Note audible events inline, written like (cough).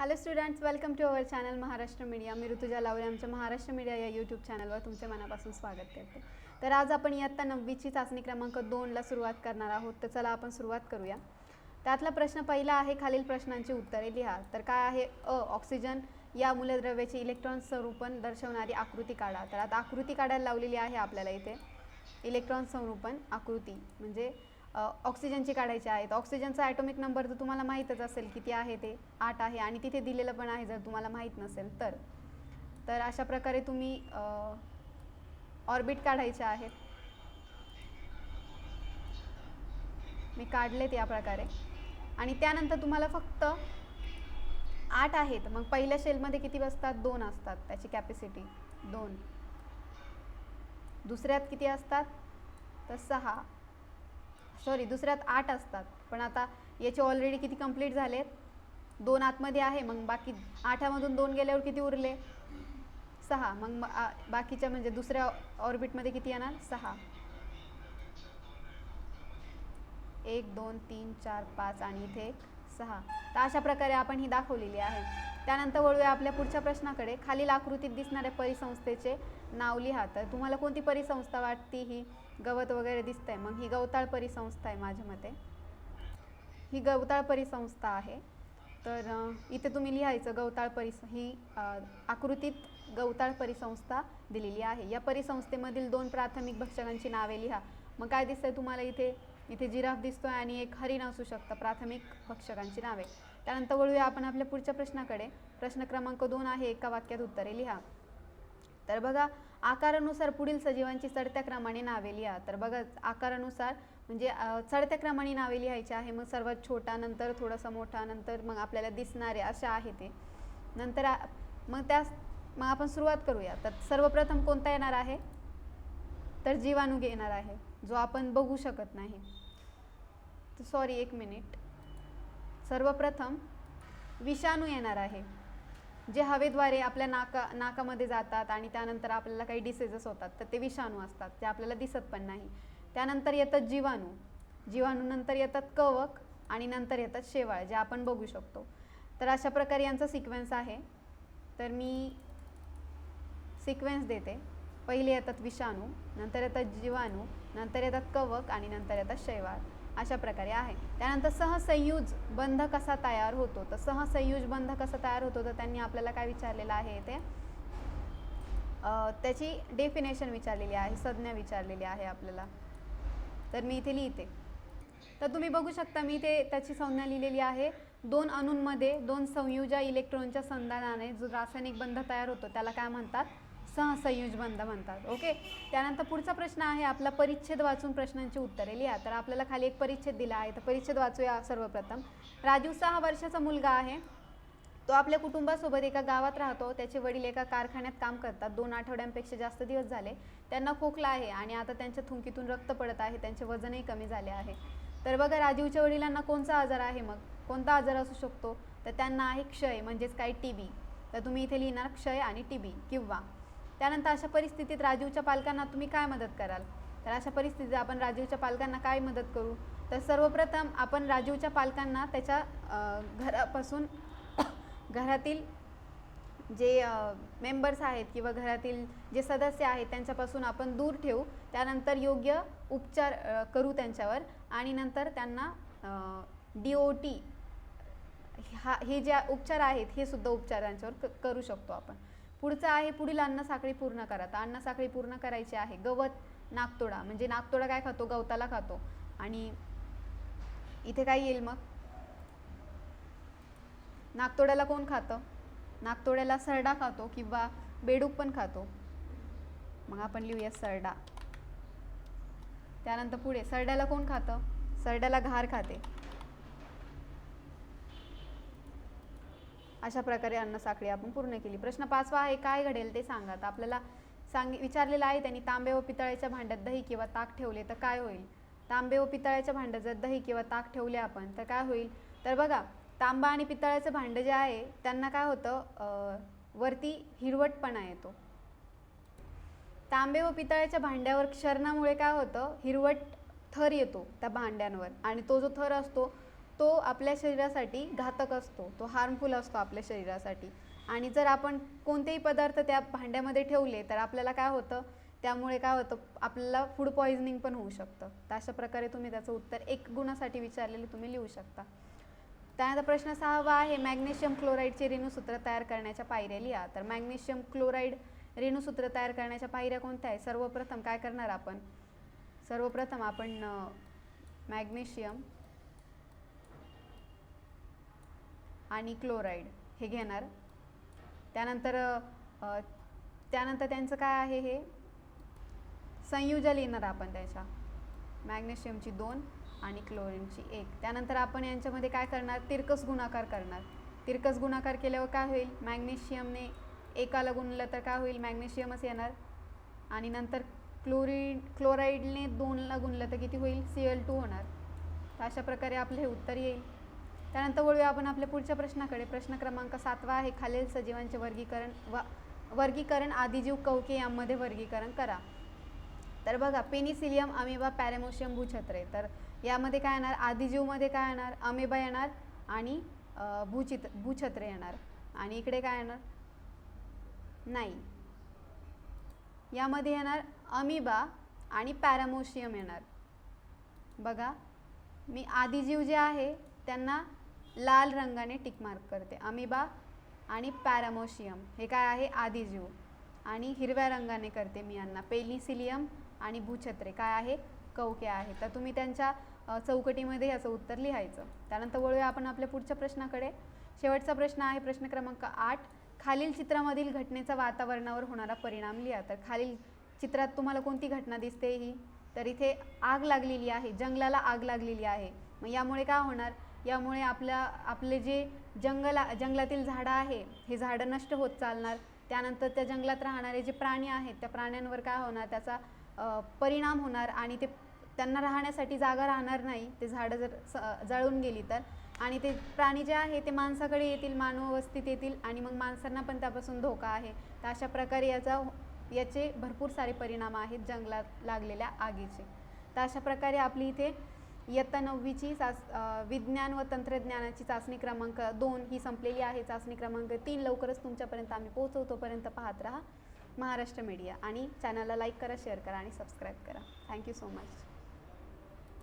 Hello students welcome to our channel Maharashtra media मी ऋतुजा लावरे आमच्या Maharashtra media या YouTube चॅनलवर तुमचे मनापासून स्वागत करते. तर आज आपण इयत्ता नववीची चाचणी क्रमांक दोनला सुरुवात करणार आहोत. तर चला आपण सुरुवात करूया. त्यातला प्रश्न पहिला आहे खालील प्रश्नांची उत्तरे लिहा. तर काय आहे? अ ऑक्सिजन या मूलद्रव्याचे इलेक्ट्रॉन संरूपण दर्शवणारी आकृती काढा. तर आता आकृती काढायला लावलेली आहे आपल्याला इथे. इलेक्ट्रॉन संरूपण आकृती. म्हणजे ऑक्सिजनची काढायची आहेत. ऑक्सिजनचा ॲटॉमिक नंबर तर तुम्हाला माहीतच असेल किती आहे ते आठ आहे आणि तिथे दिलेलं पण आहे जर तुम्हाला माहीत नसेल तर. तर अशा प्रकारे तुम्ही ऑर्बिट काढायचे आहेत. मी काढलेत या प्रकारे. आणि त्यानंतर तुम्हाला फक्त आठ आहेत. मग पहिल्या शेलमध्ये किती बसतात? दोन असतात त्याची कॅपॅसिटी दोन. दुसऱ्यात किती असतात? तर सहा. सॉरी दुसऱ्यात आठ असतात. पण आता याचे ऑलरेडी किती कंप्लीट झालेत? दोन आतमध्ये आहे मग बाकी आठामधून दोन गेल्यावर किती उरले? सहा. मग बाकीच्या म्हणजे दुसऱ्या ऑर्बिटमध्ये किती येणार? सहा. एक दोन तीन चार पाच आणि इथे एक सहा. तर अशा प्रकारे आपण ही दाखवलेली आहे. त्यानंतर वळूया आपल्या पुढच्या प्रश्नाकडे. खालील आकृतीत दिसणाऱ्या परिसंस्थेचे नाव लिहा. तर तुम्हाला कोणती परिसंस्था वाटती ही? गवत वगैरे दिसतंय. मग ही गवताळ परिसंस्था आहे माझ्या मते. ही गवताळ परिसंस्था आहे. तर इथे तुम्ही लिहायचं गवताळ परिस ही आकृतीत गवताळ परिसंस्था दिलेली आहे. या परिसंस्थेमधील दोन प्राथमिक भक्षकांची नावे लिहा. मग काय दिसतंय तुम्हाला इथे? इथे जिराफ दिसतो आहे आणि एक हरिण असू शकतं प्राथमिक भक्षकांची नावे. त्यानंतर वळूया आपण आपल्या पुढच्या प्रश्नाकडे. प्रश्न क्रमांक दोन आहे एका वाक्यात उत्तरे लिहा. तर बघा आकारानुसार पुढील सजीवांची चढत्या क्रमाने नावे लिहा. तर बघा आकारानुसार म्हणजे चढत्या क्रमाने नावे लिहायची आहे. मग सर्वात छोटा नंतर थोडासा मोठा नंतर मग आपल्याला दिसणारे असे आहे ते. नंतर मग त्या मग आपण सुरुवात करूया. तर सर्वप्रथम कोणता येणार आहे? तर जीवाणू घेणार आहे जो आपण बघू शकत नाही. सॉरी एक मिनिट सर्वप्रथम विषाणू येणार आहे. जे हवेद्वारे आपल्या नाका नाकामध्ये जातात आणि त्यानंतर आपल्याला काही डिसीजेस होतात तर ते विषाणू असतात ते आपल्याला दिसत पण नाही. त्यानंतर येतात जीवाणू. जीवाणूनंतर येतात कवक आणि नंतर येतात शेवाळ जे आपण बघू शकतो. तर अशा प्रकारे यांचा सिक्वेन्स आहे. तर मी सिक्वेन्स देते. पहिले येतात विषाणू नंतर येतात जीवाणू नंतर येतात कवक आणि नंतर येतात शैवाळ. अशा प्रकारे आहे. त्यानंतर सहसंयुज बंध कसा तयार होतो? तर सहसंयुज बंध कसा तयार होतो? तर त्यांनी आपल्याला काय विचारलेलं आहे ते? त्याची डेफिनेशन विचारलेली आहे संज्ञा विचारलेली आहे आपल्याला. तर मी इथे लिहिते. तर तुम्ही बघू शकता मी ते त्याची संज्ञा लिहिलेली आहे. दोन अणूंमध्ये दोन संयुजा इलेक्ट्रॉनच्या संधानाने जो रासायनिक बंध तयार होतो त्याला काय म्हणतात? सहसंयुज बंध म्हणतात. ओके त्यानंतर पुढचा प्रश्न आहे आपला परिच्छेद वाचून प्रश्नांची उत्तरे लिहा. तर आपल्याला खाली एक परिच्छेद दिला आहे. तर परिच्छेद वाचूया सर्वप्रथम. राजू सहा वर्षाचा मुलगा आहे. तो आपल्या कुटुंबासोबत एका गावात राहतो. त्याचे वडील एका कारखान्यात काम करतात. दोन आठवड्यांपेक्षा जास्त दिवस झाले. त्यांना खोकला आहे आणि आता त्यांच्या थुंकीतून रक्त पडत आहे. त्यांचे वजनही कमी झाले आहे. तर बघा राजीवच्या वडिलांना कोणता आजार आहे मग? कोणता आजार असू शकतो? तर त्यांना आहे क्षय म्हणजेच काय टी बी तर तुम्ही इथे लिहिणार क्षय आणि टी बी किंवा त्यानंतर अशा परिस्थितीत राजीवच्या पालकांना तुम्ही काय मदत कराल? तर अशा परिस्थितीत आपण राजीवच्या पालकांना काय मदत करू? तर सर्वप्रथम आपण राजीवच्या पालकांना त्याच्या घरापासून (coughs) घरातील जे मेंबर्स आहेत किंवा घरातील जे सदस्य आहेत त्यांच्यापासून आपण दूर ठेवू. त्यानंतर योग्य उपचार करू त्यांच्यावर आणि नंतर त्यांना डी ओ टी हा हे जे उपचार आहेत हे सुद्धा उपचार त्यांच्यावर क करू शकतो आपण. पुढचं आहे पुढील अन्न साखळी पूर्ण करा. तर अन्न साखळी पूर्ण करायची आहे. गवत नागतोडा. म्हणजे नागतोडा काय खातो? गवताला खातो. आणि इथे काय येईल मग? नागतोड्याला कोण खातं? नागतोड्याला सरडा खातो किंवा बेडूक पण खातो. मग आपण लिहूया सरडा. त्यानंतर पुढे सरड्याला कोण खातं? सरड्याला घार खाते. अशा प्रकारे अन्न साखळी आपण पूर्ण केली. प्रश्न पाचवा आहे काय घडेल ते सांगा. तर आपल्याला सांग विचारलेलं आहे त्यांनी तांबे व पितळ्याच्या भांड्यात दही किंवा ताक ठेवले तर काय होईल? तांबे व पितळ्याच्या भांड्यात जर दही किंवा ताक ठेवले आपण तर काय होईल? तर बघा तांबा आणि पितळाचं भांडं जे आहे त्यांना काय होतं? वरती हिरवटपणा येतो. तांबे व पितळ्याच्या भांड्यावर क्षरणामुळे काय होतं? हिरवट थर येतो त्या भांड्यांवर आणि तो जो थर असतो तो आपल्या शरीरासाठी घातक असतो तो हार्मफुल असतो आपल्या शरीरासाठी. आणि जर आपण कोणतेही पदार्थ त्या भांड्यामध्ये ठेवले तर आपल्याला काय होतं? त्यामुळे काय होतं? आपल्याला फूड पॉइझनिंग पण होऊ शकतं. तर अशा प्रकारे तुम्ही त्याचं उत्तर एक गुणासाठी विचारलेलं तुम्ही लिहू शकता. त्यानंतर प्रश्न सहावा आहे मॅग्नेशियम क्लोराईडचे रेणूसूत्र तयार करण्याच्या पायऱ्या लिहा. तर मॅग्नेशियम क्लोराईड रेणूसूत्र तयार करण्याच्या पायऱ्या कोणत्या आहे सर्वप्रथम काय करणार आपण? सर्वप्रथम आपण मॅग्नेशियम आणि क्लोराईड हे घेणार. त्यानंतर त्यानंतर त्यांचं काय आहे हे? संयुजा लिहिणार आपण त्याच्या. मॅग्नेशियमची दोन आणि क्लोरीनची एक. त्यानंतर आपण यांच्यामध्ये काय करणार? तिरकस गुणाकार करणार. तिरकस गुणाकार केल्यावर काय होईल? मॅग्नेशियमने एकाला गुणलं तर काय होईल? मॅग्नेशियमच येणार. आणि नंतर क्लोरी क्लोराईडने दोनला गुणलं तर किती होईल? सी एल टू होणार. तर अशा प्रकारे आपलं हे उत्तर येईल. त्यानंतर वळूया आपण आपल्या पुढच्या प्रश्नाकडे. प्रश्न क्रमांक सातवा आहे खालील सजीवांचे वर्गीकरण व वर्गीकरण आदिजीव कवके यामध्ये वर्गीकरण करा. तर बघा पेनिसिलियम अमेबा पॅरेमोशियम भूछत्रे. तर यामध्ये काय येणार? आदिजीवमध्ये काय येणार? अमेबा येणार आणि भूचित भूछत्रे येणार. आणि इकडे काय येणार? नाही. यामध्ये येणार अमिबा आणि पॅरामोशियम येणार. बघा मी आदिजीव जे आहे त्यांना लाल रंगाने टिक मार्क करते. अमिबा आणि पॅरामोशियम. हे काय आहे? आदिजीव आणि हिरव्या रंगाने करते मी यांना. पेलिसिलियम आणि भूछत्रे. काय आहे? कवके आहे. तर तुम्ही त्यांच्या चौकटीमध्ये याचं उत्तर लिहायचं. त्यानंतर वळूया आपण आपल्या पुढच्या प्रश्नाकडे. शेवटचा प्रश्न आहे प्रश्न क्रमांक आठ. खालील चित्रामधील घटनेचा वातावरणावर होणारा परिणाम लिहा. तर खालील चित्रात तुम्हाला कोणती घटना दिसते ही? तर इथे आग लागलेली आहे. जंगलाला आग लागलेली आहे. मग यामुळे काय होणार? यामुळे आपल्या आपले जे जंगला जंगलातील झाडं आहे हे झाडं नष्ट होत चालणार. त्यानंतर त्या जंगलात राहणारे जे प्राणी आहेत त्या प्राण्यांवर काय होणार? त्याचा परिणाम होणार आणि ते त्यांना राहण्यासाठी जागा राहणार नाही. ते झाडं जर स- जळून गेली तर. आणि ते प्राणी जे आहे ते माणसाकडे येतील मानव वस्तीत येतील आणि मग माणसांना पण त्यापासून धोका आहे. तर अशा प्रकारे याचा याचे भरपूर सारे परिणाम आहेत जंगलात लागलेल्या आगीचे. तर अशा प्रकारे आपली इथे इयत्ता नववीची चाच विज्ञान व तंत्रज्ञानाची चाचणी क्रमांक दोन ही संपलेली आहे. चाचणी क्रमांक तीन लवकरच तुमच्यापर्यंत आम्ही पोहोचवतोपर्यंत पाहत राहा. महाराष्ट्र मीडिया आणि चॅनलला लाईक करा शेअर करा आणि सबस्क्राईब करा. Thank you so much.